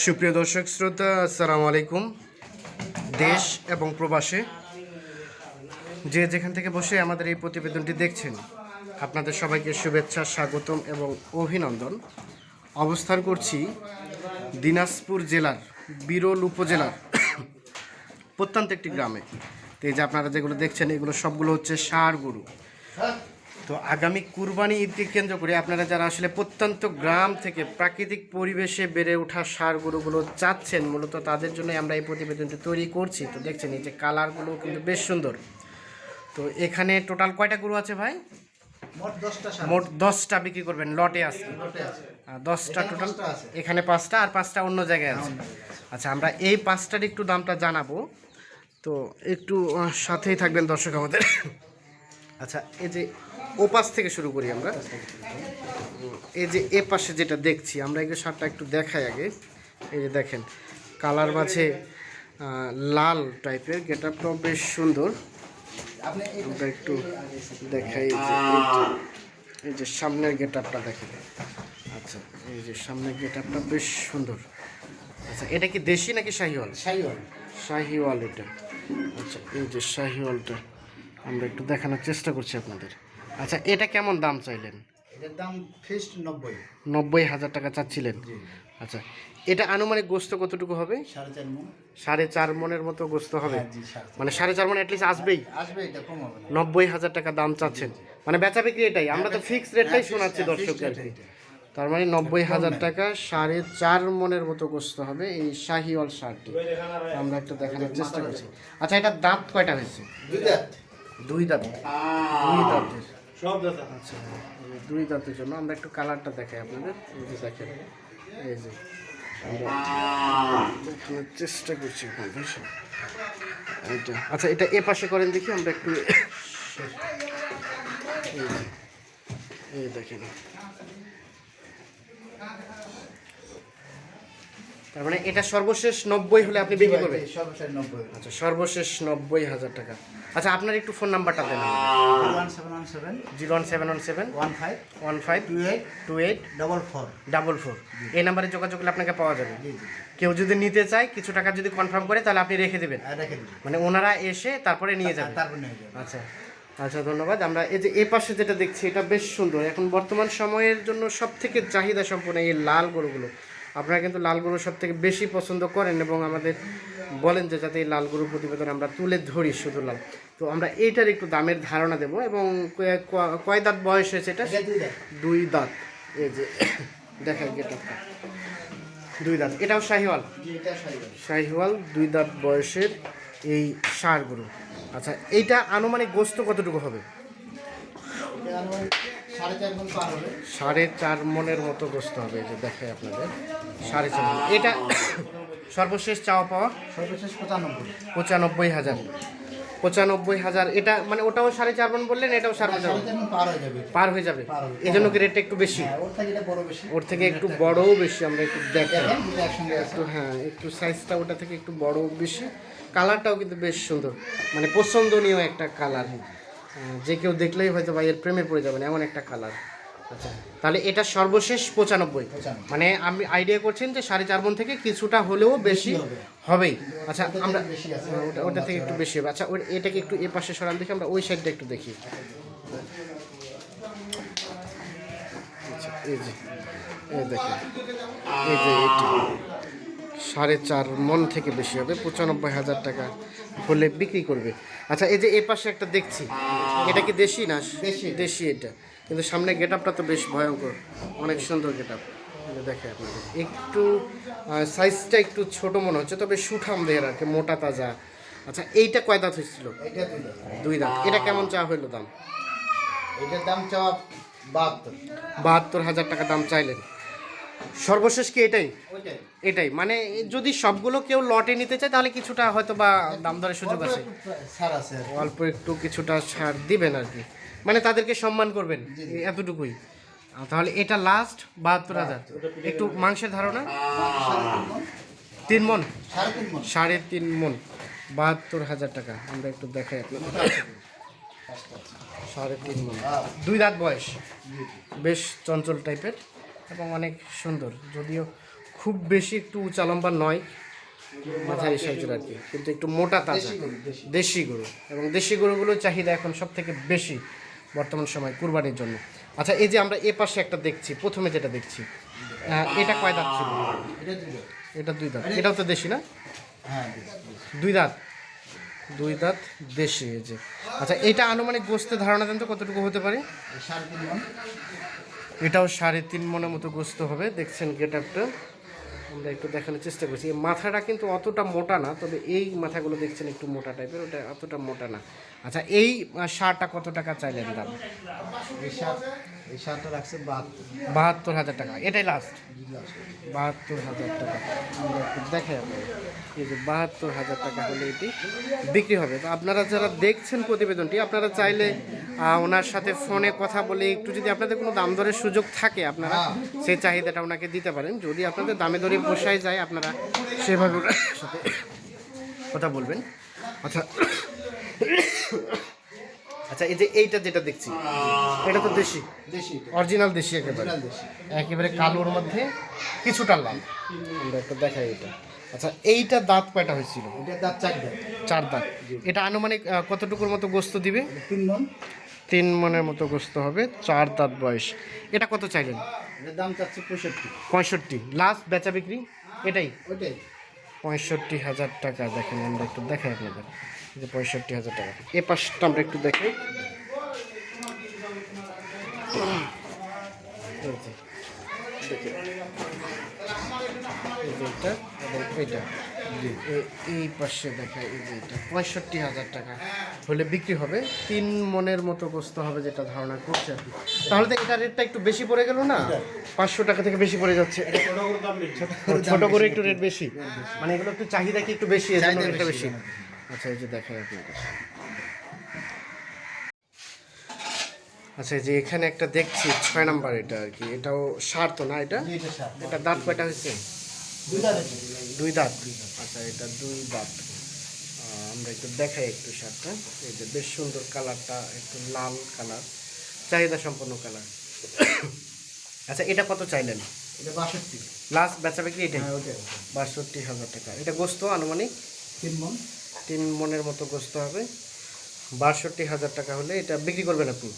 সুপ্রিয় দর্শক, শ্রোতা, আসসালামু আলাইকুম। দেশ এবং প্রবাসে যে যেখান থেকে বসে আমাদের এই প্রতিবেদনটি দেখছেন, আপনাদের সবাইকে শুভেচ্ছা, স্বাগতম এবং অভিনন্দন। অবস্থান করছি দিনাজপুর জেলার, বিরল উপজেলার, প্রত্যন্ত একটি গ্রামে। তো এই যে আপনারা যেগুলো দেখছেন, এগুলো সবগুলো হচ্ছে ষাঁড় গরু। তো আগামী কুরবানি ঈদকে কেন্দ্র করে আপনারা যারা আসলে প্রত্যন্ত গ্রাম থেকে প্রাকৃতিক পরিবেশে বেড়ে ওঠা সার গরুগুলো চাচ্ছেন মূলত তাদের জন্য আমরা এই প্রতিবেদনটি তৈরি করছি। তো দেখছেন এই যে কালারগুলো কিন্তু বেশ সুন্দর। তো এখানে টোটাল কয়টা গরু আছে ভাই? মোট দশটা মোট দশটা বিক্রি করবেন লটে আছে। লটে দশটা টোটাল? এখানে পাঁচটা আর পাঁচটা অন্য জায়গায় আছে। আচ্ছা আমরা এই পাঁচটার একটু দামটা জানাব। তো একটু সাথেই থাকবেন দর্শক আমাদের। আচ্ছা এই যে ও পাশ থেকে শুরু করি আমরা। এই যে এ পাশে যেটা দেখছি আমরা এই শার্টটা একটু দেখাই আগে। এই যে দেখেন কালার মাঝে লাল টাইপের গেট আপটাও বেশ সুন্দর। আমরা একটু দেখাই এই যে সামনের গেট আপটা দেখেন। আচ্ছা এই যে সামনের গেট আপটা বেশ সুন্দর। আচ্ছা এটা কি দেশি নাকি শাহিওয়াল? শাহিওয়াল। শাহিওয়াল এটা। আচ্ছা এই যে শাহিওয়ালটা আমরা একটু দেখানোর চেষ্টা করছি আপনাদের। আচ্ছা এটা কেমন দাম চাইলেন? এটার দাম ফিক্সড নব্বই। নব্বই হাজার টাকা চাচ্ছিলেন। আচ্ছা এটা আনুমানিক গোস্ত কতটুকু হবে? সাড়ে চার মন। সাড়ে চার মনের মতো গোস্ত হবে? হ্যাঁ। মানে। সাড়ে চার মন অ্যাটলিস্ট আসবেই। আসবে নব্বই হাজার টাকা দাম চাচ্ছেন। মানে বেচা বিক্রি এটাই। আমরা তো ফিক্স রেটটাই শোনাচ্ছি হ্যাঁ, fixed দর্শকদের। তার মানে নব্বই হাজার টাকা সাড়ে চার মনের মতো গোস্ত হবে এই শাহিওয়াল শার্টটি আমরা একটু দেখানোর চেষ্টা করছি। আচ্ছা এটা দাঁত কয়টা হয়েছে? দুই দাঁত। দুই দাঁত। দুই দাঁতের। আচ্ছা এই দুই দাঁতের জন্য। আমরা একটু কালারটা দেখাই আপনাদের। দেখেন, এই যে চেষ্টা করছি এইটা। আচ্ছা এটা এ পাশে করেন দেখি, আমরা একটু এই দেখেন। তার মানে এটা সর্বশেষ নব্বই হলে আপনি বিক্রি করবেন? সর্বশেষ নব্বই। আচ্ছা সর্বশেষ নব্বই হাজার টাকা। আচ্ছা আপনার একটু ফোন নাম্বারটা দেন zero one seven one seven one five one five two eight two eight double four. Double four. এই নাম্বারে যোগাযোগ করলে আপনাকে পাওয়া যাবে। কেউ যদি নিতে চায় কিছু টাকা যদি কনফার্ম করে তাহলে আপনি রেখে দেবেন। দিবি মানে ওনারা এসে তারপরে নিয়ে যাবে তারপর নিয়ে যাবে আচ্ছা আচ্ছা ধন্যবাদ। আমরা এই যে এ পাশে যেটা দেখছি এটা বেশ সুন্দর। এখন বর্তমান সময়ের জন্য সব থেকে চাহিদা সম্পন্ন এই লাল গরুগুলো আপনারা কিন্তু লাল গরু সব থেকে বেশি পছন্দ করেন এবং আমাদের বলেন যে যাতে এই লাল গরু প্রতিবেদন আমরা তুলে ধরি শুধু লাল। তো আমরা এইটার একটু দামের ধারণা দেবো এবং কয়- দাঁত বয়স হয়েছে এটা? দুই দাঁত। এই যে দেখা গেটা দুই দাঁত। এটাও শাহিওয়াল? শাহিওয়াল। দুই দাঁত বয়সের এই ষাঁড় গরু। আচ্ছা এইটা আনুমানিক গোস্ত কতটুকু হবে? সাড়ে চার মন মনের মতো গোস্ত হবে যে দেখাই আপনাদের। সাড়ে চার। এটা সর্বশেষ চাওয়া পাওয়া? সর্বশেষ পঁচানব্বই। পঁচানব্বই হাজার। পঁচানব্বই হাজার। এটা মানে ওটাও সাড়ে চার মন বললেন এটাও সাড়ে চার পার হয়ে যাবে। পার হয়ে যাবে? এই জন্য কি রেটটা একটু বেশি? হ্যাঁ ওর থেকে বেশি। ওর থেকে একটু বড়ও বেশি আমরা একটু আছে। একটু হ্যাঁ একটু সাইজটা ওটা থেকে একটু বড় বেশি। কালারটাও কিন্তু বেশ সুন্দর। মানে পছন্দনীয় একটা কালার যে কেউ দেখলেই হয়তো ভাই এর প্রেমে পড়ে যাবেন এমন একটা কালার আচ্ছা তাহলে এটা সর্বশেষ পঁচানব্বই। মানে আমি আইডিয়া করছেন যে সাড়ে চার মন থেকে কিছুটা হলেও বেশি হবেই। আচ্ছা আমরা। হ্যাঁ, ওটা ওটা থেকে একটু বেশি হবে। আচ্ছা ওই- এটাকে একটু এ পাশে সরান দেখি আমরা ওই সাইডটা একটু দেখি। আচ্ছা এই যে এই দেখেন এই যে এটি। সাড়ে চার মন থেকে বেশি হবে পঁচানব্বই হাজার টাকা। হলে বিক্রি করবে। আচ্ছা এই যে এ পাশে একটা দেখছি। এটা কি দেশি না? দেশি। দেশি এটা। কিন্তু সামনে গেট আপটা তো বেশ ভয়ঙ্কর। অনেক সুন্দর গেট আপ দেখে আপনাদের। একটু সাইজটা একটু ছোট মনে হচ্ছে তবে সুঠাম দেহের আর কি মোটা তাজা। আচ্ছা এইটা কয় দাঁত হয়েছিল? এটা দুই দাঁত। দুই দাঁত। এটা কেমন চা হইল দাম? এটার দাম চাওয়া বাহাত্তর। বাহাত্তর হাজার টাকা দাম চাইলেন। সর্বশেষ কি এটাই? এটাই। মানে যদি সবগুলো কেউ লটে নিতে চায় তাহলে কিছুটা হয়তো বা দাম দরের সুযোগ আছে। অল্প একটু কিছুটা ছাড় দিবেন আর কি। মানে তাদেরকে সম্মান করবেন এতটুকুই। তাহলে এটা লাস্ট বাহাত্তর হাজার। একটু মাংসের ধারণা? তিন মন সাড়ে তিন মন সাড়ে তিন মন বাহাত্তর হাজার টাকা। আমরা একটু দেখাই আপনাদের। সাড়ে তিন মন দুই দাঁত বয়স। বেশ চঞ্চল টাইপের এবং অনেক সুন্দর। যদিও খুব বেশি একটু উঁচা লম্বা নয় মাঝারি সাইজের আর কি। কিন্তু একটু মোটা তাজা। দেশি গরু, এবং দেশি গরুগুলোর চাহিদা এখন সব থেকে বেশি বর্তমান সময় কুরবানির জন্য। আচ্ছা এই যে আমরা এ পাশে একটা দেখছি প্রথমে যেটা দেখছি এটা কয় দাঁত ছিল? এটা দুই দাঁত। এটাও তো দেশি না? হ্যাঁ। দুই দাঁত। দুই দাঁত দেশি এই যে। আচ্ছা এটা আনুমানিক গোস্তের ধারণা দেন তো কতটুকু হতে পারে? এটাও সাড়ে তিন মনের মতো গোস্ত হবে, দেখছেন গেট আপটা আমরা একটু দেখানোর চেষ্টা করছি। এই মাথাটা কিন্তু অতটা মোটা না, তবে এই মাথাগুলো দেখছেন একটু মোটা টাইপের ওটা অতটা মোটা না। আচ্ছা এই সারটা কত টাকা চাইলেন দাম? এই সার এই সারটা রাখছে বাহাত্তর বাহাত্তর হাজার টাকা। এটাই লাস্ট বাহাত্তর হাজার টাকা। আমরা একটু দেখাই এই যে বাহাত্তর হাজার টাকা হলে এটি বিক্রি হবে। তো আপনারা যারা দেখছেন প্রতিবেদনটি আপনারা চাইলে ওনার সাথে ফোনে কথা বলে একটু যদি আপনাদের কোনো দাম দরের সুযোগ থাকে আপনারা সেই চাহিদাটা ওনাকে দিতে পারেন। যদি আপনাদের দামে দরে পোষায় যায় আপনারা সেভাবে ওনার সাথে কথা বলবেন। আচ্ছা। আচ্ছা এই যে এইটা যেটা দেখছি এটা তো দেশি। দেশি অরিজিনাল দেশি একেবারে। দেশি। একেবারে কালোর মধ্যে কিছুটা লাল। আমরা একটা দেখাই এটা। আচ্ছা এইটা দাঁত কয়টা হয়েছিল? এটা দাঁত চার দাঁত। চার দাঁত। এটা আনুমানিক কতটুকুর মতো গোস্ত দিবে? তিন মন। তিন মনের মতো গোস্ত হবে চার দাঁত বয়স। এটা কত চাইলেন? এটার দাম চাচ্ছে পঁয়ষট্টি। পঁয়ষট্টি। লাস্ট বেচা বিক্রি? এটাই? ওইটাই। পঁয়ষট্টি হাজার টাকা। দেখেন আমরা একটু দেখাই আপনাদের। যে পঁয়ষট্টি হাজার টাকা। এ পাশটা আমরা একটু দেখাই এই পাশে দেখায় এই যে এটা পঁয়ষট্টি হাজার টাকা। হলে বিক্রি হবে তিন মনের মতো গোস্ত হবে যেটা ধারণা করছে আর তাহলে তো এটা রেটটা একটু বেশি পড়ে গেল না? পাঁচশো টাকা থেকে বেশি পড়ে যাচ্ছে। ছোট করে একটু রেট বেশি। মানে এগুলো একটু চাহিদা কি একটু বেশি, বেশি। আচ্ছা এই যে দেখাই আপনাদের। আচ্ছা যে এখানে একটা দেখছি ছয় নাম্বার এটা আর কি। এটাও সার তো না এটা? এটা দাঁত কয়টা হয়েছে? দুই দাঁত দুই দাঁত। আচ্ছা এটা দুই দাঁত। আমরা একটু দেখাই একটু শার্টটা এই যে বেশ সুন্দর কালারটা একটু লাল কালার চাহিদা সম্পন্ন কালার। আচ্ছা এটা কত চাইলেন? এটা বাষট্টি। লাস্ট বেচা বিক্রি এটাই হ্যাঁ বাষট্টি হাজার টাকা। এটা গোস্ত আনুমানিক? তিন মন। তিন মনের মতো গোস্ত হবে। বাষট্টি হাজার টাকা হলে এটা বিক্রি করবেন আপনি?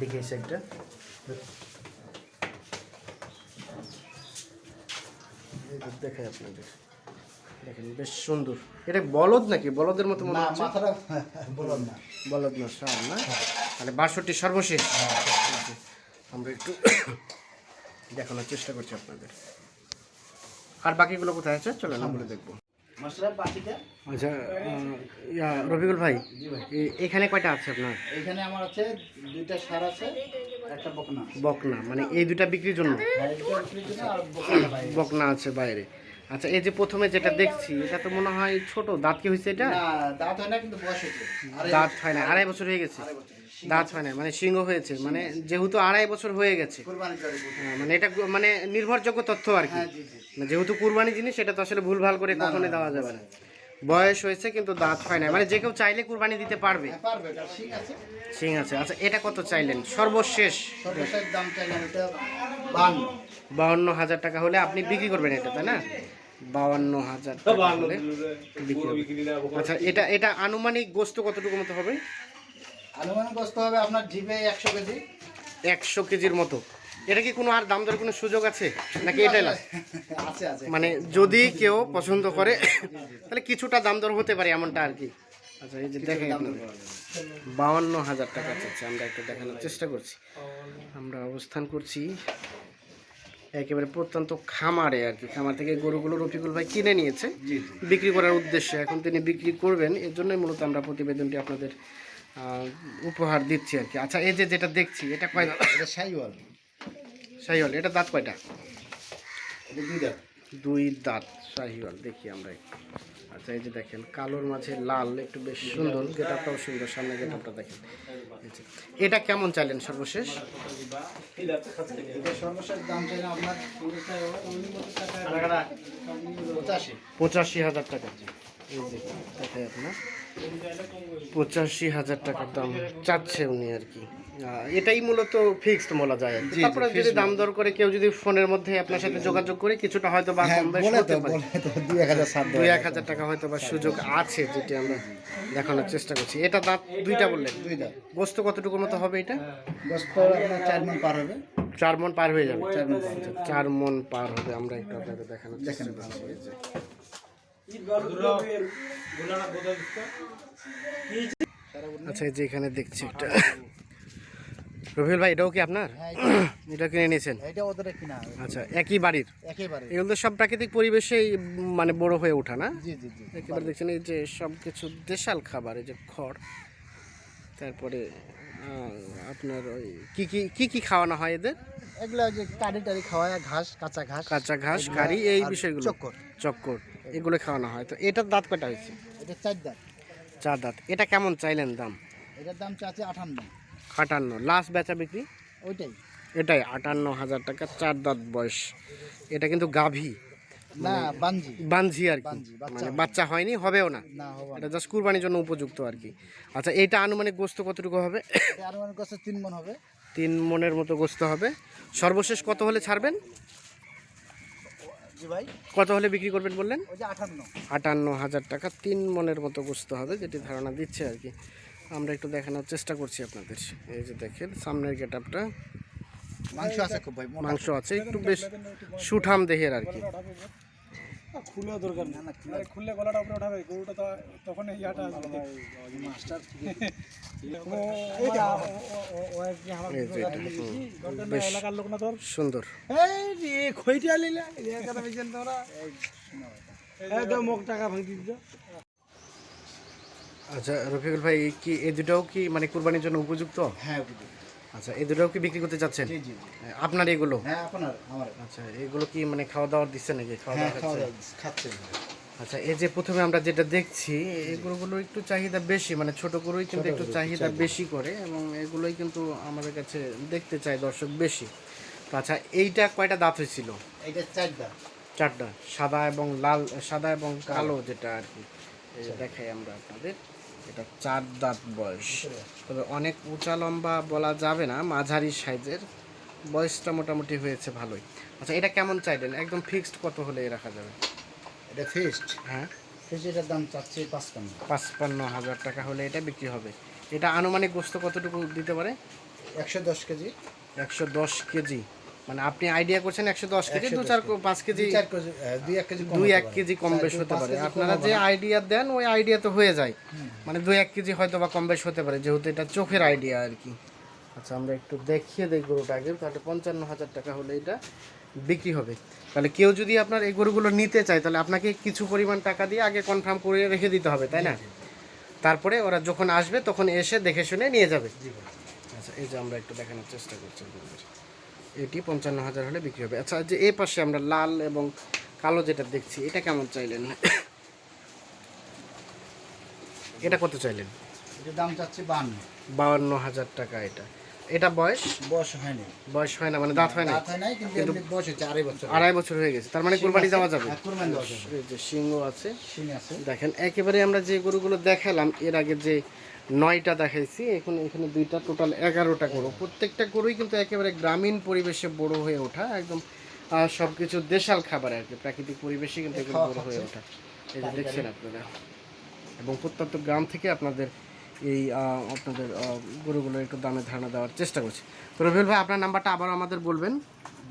দেখি এই দেখাই আপনাদের। দেখেন বেশ সুন্দর। এটা বলদ নাকি? বলদের মতো মনে হচ্ছে? বললাম না। বলদ না সার না? তাহলে বাষট্টি সর্বশেষ। আমরা একটু দেখানোর চেষ্টা করছি আপনাদের। আর বাকিগুলো কোথায় আছে? চলেন আমরা দেখব। মশলা বাকিটা আচ্ছা রবিকুল ভাই জি ভাই। এখানে কয়টা আছে আপনার? এইখানে আমার আছে দুইটা সার আছে একটা বকনা বকনা মানে এই দুটা বিক্রির জন্য? হ্যাঁ, বকনা আছে। বাইরে। আচ্ছা এই যে প্রথমে যেটা দেখছি এটা তো মনে হয় ছোট। দাঁত কি হয়েছে এটা? দাঁত হয় না কিন্তু বয়স হয়েছে। দাঁত হয় না আড়াই বছর হয়ে গেছে। দাঁত হয় না মানে সিংহ হয়েছে মানে যেহেতু আড়াই বছর হয়ে গেছে। হ্যাঁ, মানে এটা মানে নির্ভরযোগ্য তথ্য আর কি। হ্যাঁ জি জি না, যেহেতু কুরবানি জিনিস সেটা তো আসলে ভুলভাল করে কখনোই দেওয়া যাবে না বয়স হয়েছে কিন্তু দাঁত হয় না। মানে যে কেউ চাইলে কুরবানি দিতে পারবে। হ্যাঁ, পারবে এটা ঠিক আছে। সিং আছে। আচ্ছা এটা কত চাইলেন? সর্বশেষ। সর্বশেষ দাম চাইলাম এটা বান্ন বাউন্ন হাজার টাকা হলে আপনি বিক্রি করবেন এটা তাই না? বাউন্ন হাজার। আচ্ছা এটা এটা আনুমানিক গোস্ত কতটুকু মতো হবে? আনুমানিক কষ্ট হবে আপনার জিপে একশো কেজি। একশো কেজির মতো। এটা কি কোনো আর দাম দরের কোনো সুযোগ আছে? নাকি এটাই লাস্ট আছে আছে। মানে যদি কেউ পছন্দ করে তাহলে কিছুটা দাম দর হতে পারে এমনটা আর কি। আচ্ছা এই যে দেখেন দর। বাউন্ন হাজার টাকা চাচ্ছে আমরা একটু দেখানোর চেষ্টা করছি। আমরা অবস্থান করছি একেবারে প্রত্যন্ত খামারে আর কি। খামার থেকে গরুগুলো রফিকুল ভাই কিনে নিয়েছে। বিক্রি করার উদ্দেশ্যে। এখন তিনি বিক্রি করবেন এর জন্যই মূলত আমরা প্রতিবেদনটি আপনাদের উপহার দিচ্ছি আর কি। আচ্ছা এই যে যেটা দেখছি এটা কয় এটা সাইওয়াল শাহিওয়াল এটা দাঁত কয়টা? দুই দাঁত। দুই দাঁত শাহিওয়াল দেখি আমরা একটু। আচ্ছা এই যে দেখেন কালোর মাঝে লাল একটু বেশ সুন্দর। গেটআপটাও সুন্দর সামনে গেটআপটা দেখেন। এটা কেমন চাইলেন সর্বশেষ? পঁচাশি। হাজার টাকা। এই যে আপনার। পঁচাশি হাজার টাকার দাম চাচ্ছে উনি আর কি। এটাই মূলত ফিক্সড বলা যায়। তারপরে যদি দাম দর করে কেউ যদি ফোনের মধ্যে আপনার সাথে যোগাযোগ করে কিছুটা হয়তো বা হ্যাঁ কম বেশ হতে পারে। দুই এক হাজার টাকা হয়তো বা সুযোগ আছে যেটি আমরা দেখানোর চেষ্টা করছি। এটা দাঁত দুইটা বললেন? দুইটা গোস্ত কতটুকু মতো হবে এটা? চার মন পার হবে। চার মন পার হয়ে যাবে? চার মন পার হবে। আমরা একটু আপনাদের দেখানোর চেষ্টা করছি। আচ্ছা এই যে এখানে দেখছি এটা। রবিউল ভাই এটাও কি আপনার? হ্যাঁ এটা কিনে নিয়েছেন? এটা ওদের কিনা আচ্ছা একই বাড়ির? একেবারে এগুলো তো সব প্রাকৃতিক পরিবেশেই মানে বড় হয়ে ওঠা না? জি জি জি। একেবারে দেখছেন এই যে সব কিছু দেশাল খাবার এই যে খড়। তারপরে আপনার ওই কি কি কি কি খাওয়ানো হয় এদের? এগুলো যে কারি টারি খাওয়ায় ঘাস কাঁচা ঘাস। কাঁচা ঘাস কারি এই বিষয়গুলো। চক্কর। চক্কর। এগুলো খাওয়ানো হয়। তো এটার দাঁত কটা হয়েছে? এটা চার দাঁত। চার দাঁত। এটা কেমন চাইলেন দাম? এটার দাম চাচ্ছে আঠান্ন আটান্ন। লাস্ট বেচা বিক্রি? ওইটাই। এটাই আটান্ন হাজার টাকা চার দাঁত বয়স। এটা কিন্তু গাভী। না বাঞ্জি বানঝি আর কি। বাচ্চা মানে হয়নি। বাচ্চা হয়নি হবেও না। এটা জাস্ট কুরবানির জন্য উপযুক্ত আর কি। আচ্ছা এটা আনুমানিক গোস্ত কতটুকু হবে? আনুমানিক কাছে তিন মন হবে। তিন মনের মতো গোস্ত হবে। সর্বশেষ কত হলে ছাড়বেন? জি ভাই। কত হলে বিক্রি করবেন বললেন? ওই যে আঠান্ন আটান্ন হাজার টাকা তিন মনের মতো গোস্ত হবে যেটি ধারণা দিচ্ছে আর কি। আমরা একটু দেখানোর চেষ্টা করছি আপনাদের। এই যে দেখেন সামনের গেট আপটা মাংস আছে খুব ভাই মাংস আছে একটু বেশ সুঠাম দেহের আর কি। খুলে দরকার নেই। আরে খুললে গলাটা উপরে উঠাবে গরুটা তো তখন ইয়াটা আসবে। মাস্টার সুন্দর এই খইটা লিলা তোমরা মুখ টাকা ভাঙি আচ্ছা রফিকুল ভাই কি এই দুটাও কি মানে কুরবানির জন্য উপযুক্ত? হ্যাঁ আচ্ছা এই দুটাও কি বিক্রি করতে চাচ্ছেন? জি আপনার এগুলো? হ্যাঁ আপনার আমার। আচ্ছা এগুলো কি মানে খাওয়া দাওয়া দিচ্ছে নাকি? খাওয়া হ্যাঁ দাওয়া খাচ্ছে? আচ্ছা এই যে প্রথমে আমরা যেটা দেখছি এগুলোগুলো একটু চাহিদা বেশি মানে ছোট গরুই কিন্তু একটু চাহিদা বেশি করে এবং এগুলোই কিন্তু আমাদের কাছে দেখতে চায় দর্শক বেশি। তো আচ্ছা এইটা কয়টা দাঁত হয়েছিল? এটা চার দাম চারটা সাদা এবং লাল সাদা এবং কালো যেটা আর কি। এই দেখাই আমরা আপনাদের। এটা চার দাঁত বয়স। তবে অনেক উঁচা লম্বা বলা যাবে না মাঝারি সাইজের। বয়সটা মোটামুটি হয়েছে ভালোই। আচ্ছা এটা কেমন চাইলেন একদম ফিক্সড কত হলে রাখা যাবে? এটা ফিস্ট হ্যাঁ। ফিস্ট এটার দাম চাচ্ছে পাঁচপান্ন। পাঁচপান্ন হাজার টাকা হলে এটা বিক্রি হবে। এটা আনুমানিক গোস্ত কতটুকু দিতে পারে? একশো দশ কেজি। একশো দশ কেজি। মানে আপনি আইডিয়া করছেন একশো দশ কেজি দু চার পাঁচ কেজি দুই এক কেজি কম বেশ হতে পারে। আপনারা যে আইডিয়া দেন ওই আইডিয়া তো হয়ে যায়। মানে দুই এক কেজি হয়তো বা কম বেশ হতে পারে যেহেতু এটা চোখের আইডিয়া আর কি। আচ্ছা আমরা একটু দেখিয়ে দিই গরুটা আগে। তাহলে পঞ্চান্ন হাজার টাকা হলে এটা বিক্রি হবে। তাহলে কেউ যদি আপনার এই গরুগুলো নিতে চায় তাহলে আপনাকে কিছু পরিমাণ টাকা দিয়ে আগে কনফার্ম করে রেখে দিতে হবে তাই না? তারপরে ওরা যখন আসবে তখন এসে দেখে শুনে নিয়ে যাবে। আচ্ছা এই যে আমরা একটু দেখানোর চেষ্টা করছি এটি পঞ্চান্ন হাজার হলে বিক্রি হবে। আচ্ছা যে এই পাশে আমরা লাল এবং কালো যেটা দেখছি এটা কেমন চাইলেন? এটা কত চাইলেন? দাম চাচ্ছে বান্ন। বাউান্ন হাজার টাকা এটা। এটা বয়স? বয়স হয়নি। বয়স হয় না মানে দাঁত হয় না হয় নাই কিন্তু বয়স হচ্ছে আড়াই বছর আড়াই বছর হয়ে গেছে তার মানে কোরবানি দেওয়া যাবে। হ্যাঁ, কুরবানি দেওয়া যাবে। যে সিংহ আছে। দেখেন একেবারে আমরা যে গরুগুলো দেখালাম এর আগে যে নয়টা দেখাইছি এখন এখানে দুইটা টোটাল এগারোটা গরু। প্রত্যেকটা গরুই কিন্তু একেবারে গ্রামীণ পরিবেশে বড় হয়ে ওঠা একদম সব কিছু দেশাল খাবার আর কি প্রাকৃতিক পরিবেশে কিন্তু এগুলো বড় হয়ে ওঠা। এই যে দেখছেন আপনারা? এবং প্রত্যন্ত গ্রাম থেকে আপনাদের এই আপনাদের গরুগুলো গরুগুলোর একটু দামে ধারণা দেওয়ার চেষ্টা করছি। তো রবিউল ভাই আপনার নাম্বারটা আবার আমাদের বলবেন।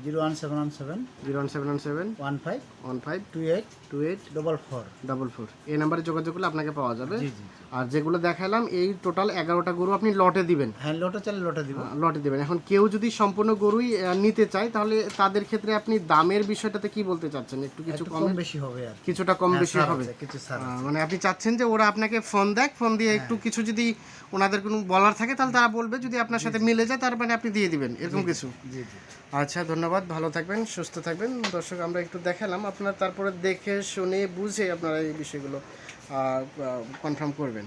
Zero one seven one seven zero one seven one seven one five one five two eight two eight double four double four. এই নাম্বারে যোগাযোগ করলে আপনাকে পাওয়া যাবে। জি জি। আর যেগুলো দেখালাম এই টোটাল এগারোটা গরু আপনি লটে দিবেন। হ্যাঁ লটে চালে লটে দিব। লটে দিবেন। এখন কেউ যদি সম্পূর্ণ গরুই নিতে চায় তাহলে তাদের ক্ষেত্রে আপনি দামের বিষয়টাতে কি বলতে চাচ্ছেন? একটু কিছু কম বেশি হবে আর কিছুটা কম হ্যাঁ, বেশি হবে। কিছু মানে আপনি চাচ্ছেন যে ওরা আপনাকে ফোন দেখ ফোন দিয়ে একটু কিছু যদি ওনাদের কোনো বলার থাকে তাহলে তারা বলবে যদি আপনার সাথে মিলে যায় তার মানে আপনি দিয়ে দিবেন এরকম কিছু। জি জি। আচ্ছা ধন্যবাদ ভালো থাকবেন সুস্থ থাকবেন। দর্শক আমরা একটু দেখালাম। আপনার তারপরে দেখে শুনে বুঝে আপনারা এই বিষয়গুলো কনফার্ম করবেন।